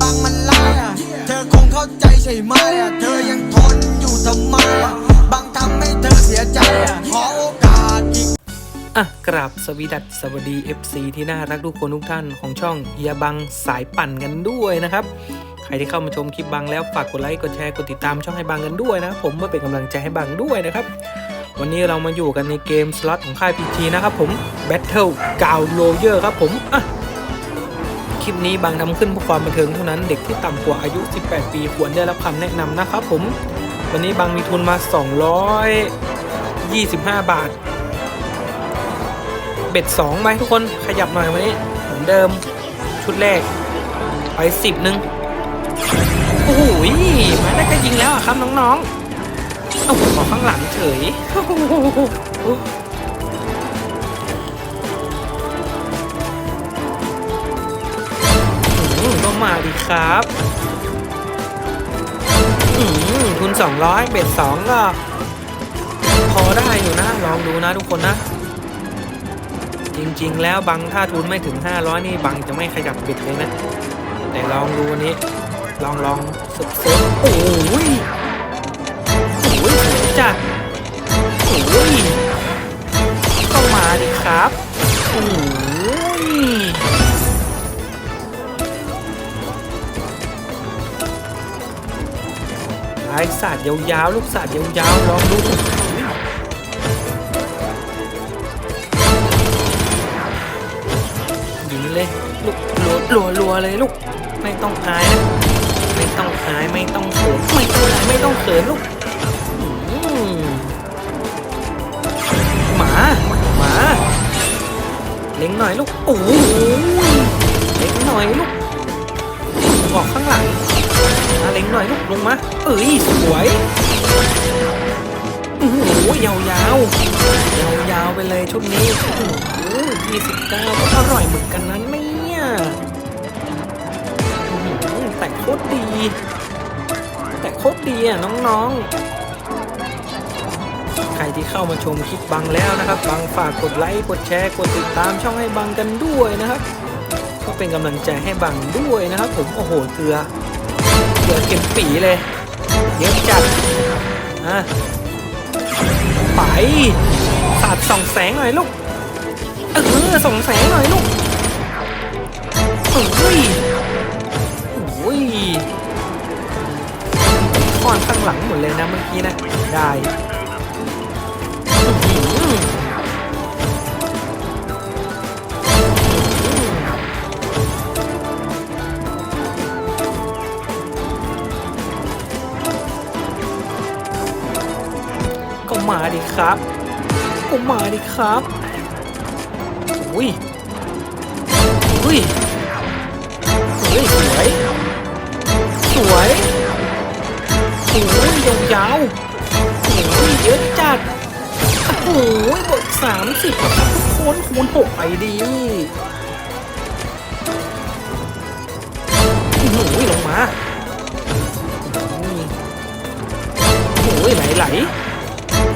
บางมันล่อะเธอคงเข้าใจใช่ไหมอะเธอยังทนอยู่ทำไมอะบางทำให้เธอเสียใจอะขอโอกาสอีกอะกราบสวีดัสสวัสดี FC ที่น่ารักทุกคนทุกท่านของช่องเฮียบังสายปั่นกันด้วยนะครับ ใครที่เข้ามาชมคลิปบังแล้วฝากกดไลค์กดแชร์กดติดตามช่องให้บังกันด้วยนะครับผมเพื่อเป็นกำลังใจให้บังด้วยนะครับวันนี้เรามาอยู่กันในเกมสล็อตของค่าย PG นะครับผม Battle g o u l o y e r ครับผมอะ คลิปนี้บังทำขึ้นเพื่อความบันเทิงเท่านั้น เด็กที่ต่ำกว่าอายุ 18 ปีควรได้รับคำแนะนำนะครับผม วันนี้บังมีทุนมา 225 บาท เบ็ดสองไหมทุกคนขยับหน่อยวันนี้เหมือนเดิมชุดแรก ไปสิบหนึ่งโอ้โหมาได้ก็ยิงแล้วครับน้องๆเอาผมขอข้างหลังเฉย ครับอืมทุน200เบ็ดสองก็พอได้อยู่นะลองดูนะทุกคนนะ จริงๆ แล้วบังถ้าทุนไม่ถึง 500 นี่บังจะไม่ขยับบิดเลยนะ แต่ลองดูวันนี้ ลองลองสุดๆโอ้ย ไอ้ศาสตร์ยาวๆ ลูกศาสตร์ยาวๆลองดูยิงเลยลูกรัวรัวรัวเลยลูก ไม่ต้องอายนะไม่ต้องอายไม่ต้องเขินไม่ต้องอายไม่ต้องเขินลูกหมาหมาเล็งหน่อยลูกโอ้โหเล็งหน่อยลูก หน่อยลูกลงมา เอ้ยสวยโอ้โหยาวยาวยาวยาวไปเลยชุดนี้โอ้โหยี่สิบเก้าก็อร่อยเหมือนกันนะเนี่ยอื้อหือแต่โคตรดี แต่โคตรดีอะน้องๆ ใครที่เข้ามาชมคลิปบังแล้วนะครับ บังฝากกดไลค์กดแชร์กดติดตามช่องให้บังกันด้วยนะครับ ก็เป็นกำลังใจให้บังด้วยนะครับ ผมโอ้โหเกลือ เกลือเก็บปีเลยเยอะจัดอะไปสาดส่องแสงหน่อยลูกเออส่องแสงหน่อยลูกโอ้ยโอ้ยค่อนข้างหลังหมดเลยนะเมื่อกี้นะได้ ดิครับก็มาดิครับอุ้ยอุ้ยเฮ้ยสวย สวยโอ้ยยาวๆโอ้ยเยอะจัดโอ้ยบทสามสิบครับทุกคนคูณหกไปดีโอ้โหลงมาโอ้ยไหลไหล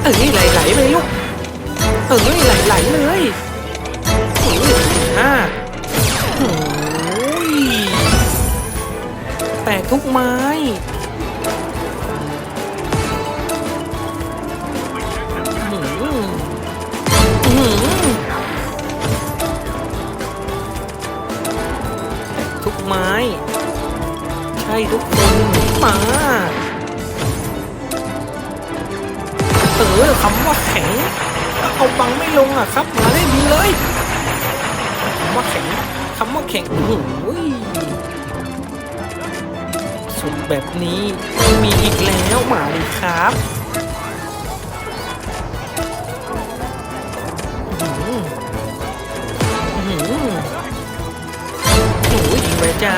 เอ้ยไหลไหลๆเลยลูกเอ้ยไหลไหลเลยโอ้ยห้าโอ้ยแตกทุกไม้อื้อหืออื้อหือแตกทุกไม้ ใช่ทุกคนมา เออคำว่าแข็งเอาบังไม่ลงอะครับ มาได้ดีเลยคำว่าแข็งคำว่าแข็งโอ้โหสุดแบบนี้ไม่มีอีกแล้วมาเลยครับโอ้ยยิงไปจ้า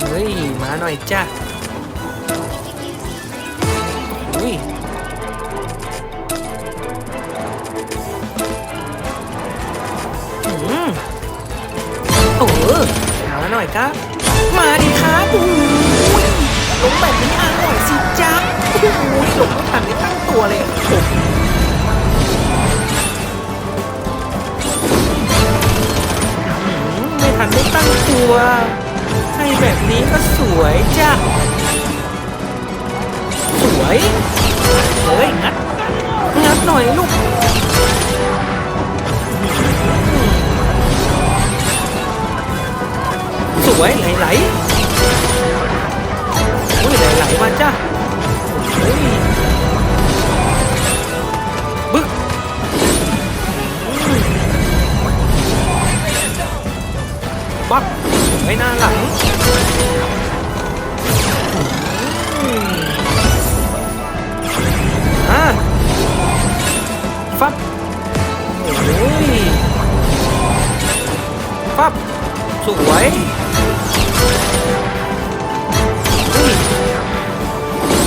เฮ้ย มาหน่อยจ้า อุ้ยอืมโอ้โหมาหน่อยครับ มาดิครับโอ้ยลงแบบนี้อร่อยสิจ๊ะโอ้โหลงไม่ทันได้ตั้งตัวเลยอะผมทันได้ตั้งตัว ให้แบบนี้ก็สวยจ้ะ ยเฮ้ยงัดงัดหน่อยลูกสวยไหลไหล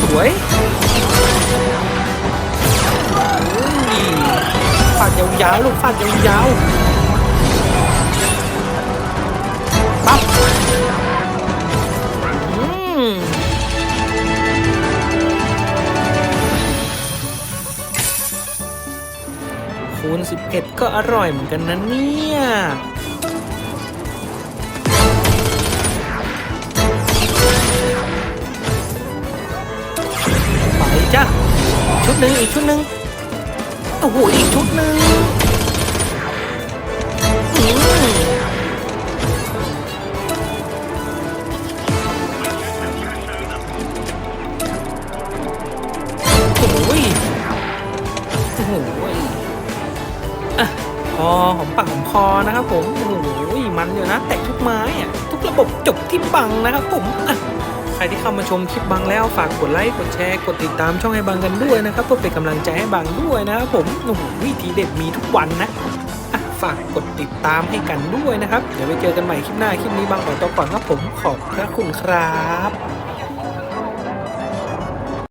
สวยอุ้ยฟาดยาวๆลูกฟาดยาวๆปั๊บอืมคูณ11 ก็อร่อยเหมือนกันนะเนี่ย จ้ะชุดหนึ่งอีกชุดหนึ่งโอ้โหอีกชุดหนึ่งอืมโอ้ยโอ้โหอะพอหอมปากหอมคอนะครับผมโอ้โหมันอยู่นะ แตะทุกไม้อะทุกระบบจบที่บังนะครับผมอะ รที่เข้ามาชมคลิปบังแล้วฝากกดไลค์กดแชร์กดติดตามช่องให้บังกันด้วยนะครับเพื่อเป็นกำลังใจให้บังด้วยนะครับผมโอ้โหวิธีเด็ดมีทุกวันนะฝากกดติดตามให้กันด้วยนะครับ เดี๋ยวไปเจอกันใหม่คลิปหน้าคลิปนี้บางขอตัวก่อนครับผมขอบพระคุณครับ